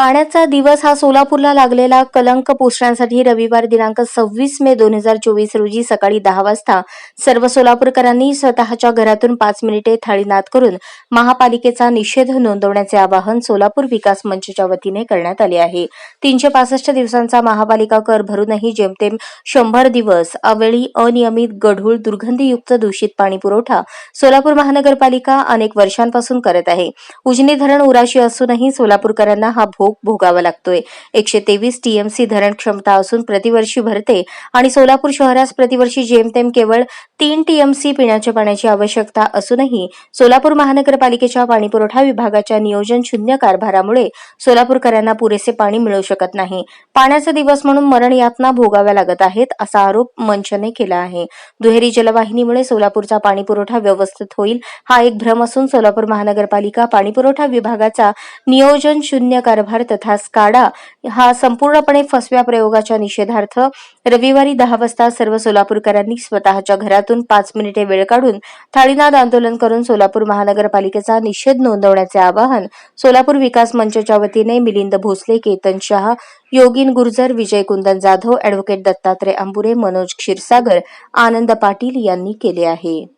पाण्याचा दिवस हा सोलापूरला लागलेला कलंक पुसण्यासाठी रविवार दिनांक सव्वीस मे दोन हजार चोवीस रोजी सकाळी दहा वाजता सर्व सोलापूरकरांनी स्वतःच्या घरातून पाच मिनिटे थाळीनाद करून महापालिकेचा निषेध नोंदवण्याचे आवाहन सोलापूर विकास मंचच्या वतीने करण्यात आले आहे. तीनशे पासष्ट दिवसांचा महापालिका कर भरूनही जेमतेम शंभर दिवस अवेळी अनियमित गढूळ दुर्गंधीयुक्त दूषित पाणी पुरवठा सोलापूर महानगरपालिका अनेक वर्षांपासून करत आहे. उजनी धरण उराशी असूनही सोलापूरकरांना हा भोग भोग भोगावा लागतोय. एकशे तेवीस टीएमसी धरण क्षमता असून प्रतिवर्षी भरते आणि सोलापूर शहरास प्रतिवर्षी जेमतेम केवळ तीन टीएमसी पिण्याच्या पाण्याची आवश्यकता असूनही सोलापूर महानगरपालिकेच्या पाणीपुरवठा विभागाच्या नियोजन शून्य कारभारामुळे सोलापूरकरांना पुरेसे पाणी मिळू शकत नाही. पाण्याचा दिवस म्हणून मरण यातना भोगाव्या लागत आहेत असा आरोप मंचने केला आहे. दुहेरी जलवाहिनीमुळे सोलापूरचा पाणीपुरवठा व्यवस्थित होईल हा एक भ्रम असून सोलापूर महानगरपालिका पाणीपुरवठा विभागाचा नियोजन शून्य कारभार तथा स्काडा हा संपूर्णपणे फसव्या प्रयोगाच्या निषेधार्थ रविवारी दहा वाजता सर्व सोलापूरकरांनी स्वतःच्या घरातून पाच मिनिटे वेळ काढून थाळीनाद आंदोलन करून सोलापूर महानगरपालिकेचा निषेध नोंदवण्याचे आवाहन सोलापूर विकास मंचच्या वतीने मिलिंद भोसले केतन शहा योगिन गुर्जर विजय कुंदन जाधव अॅडव्होकेट दत्तात्रय अंबुरे मनोज क्षीरसागर आनंद पाटील यांनी केले आहे.